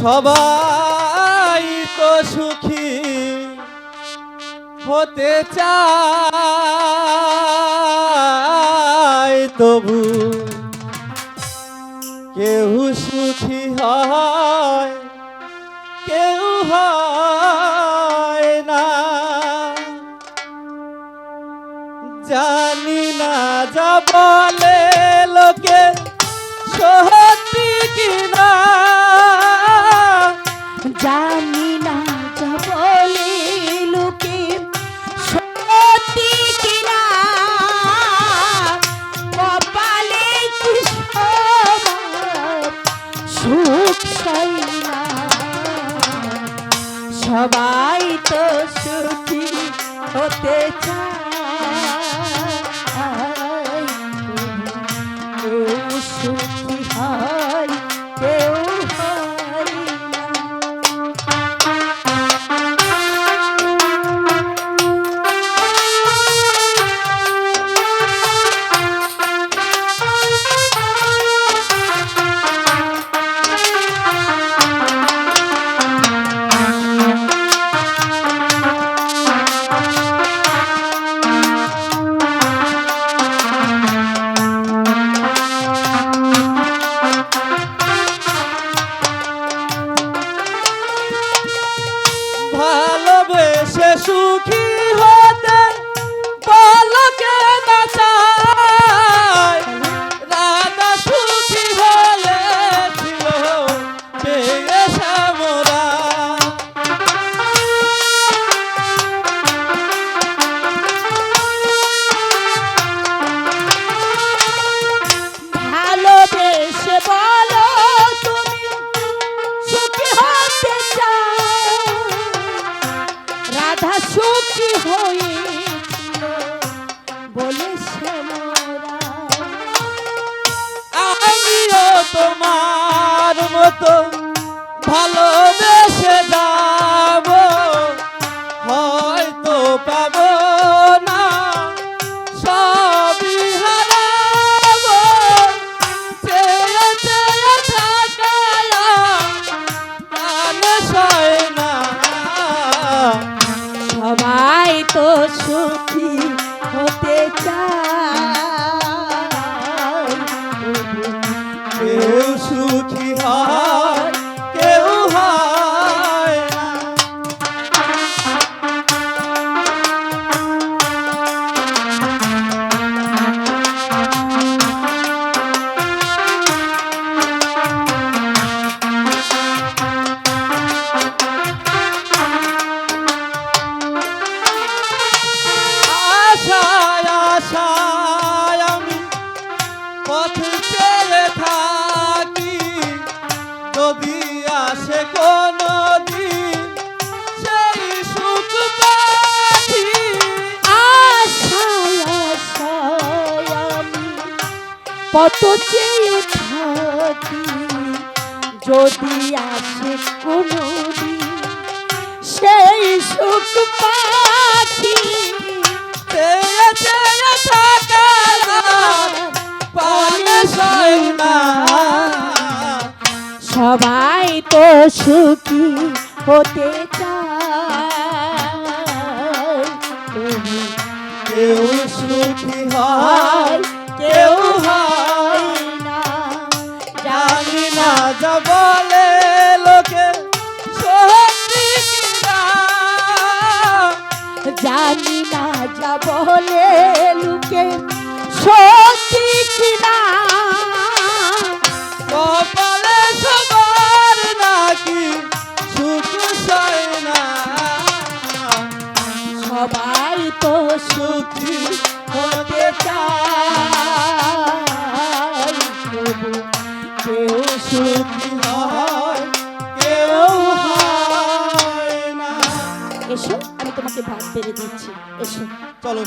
সবাই তো সুখী হতে চায় তবু কেউ সুখী হয়, কেউ হয় না। জানি না যা বলে সবাই তো সুখী হতে চায়। সুখী বলে আমিও তোমার মতো ভালোবেসে সবাই তো সুখী হতে চাই। সুখী হয় কত চেয়ে থাকি। যদি আসে কোনো সেই সুখ পাখি। সবাই তো সুখী হতে চায়। কেউ সুখী হয় যা বলে, লোকে জানি যা বলে, লুকে সত্যি কিনা? কপালে সবার নাকি সুখ সয় না। সবাই তো সুখী। বেড়ে দিচ্ছি এসো চলো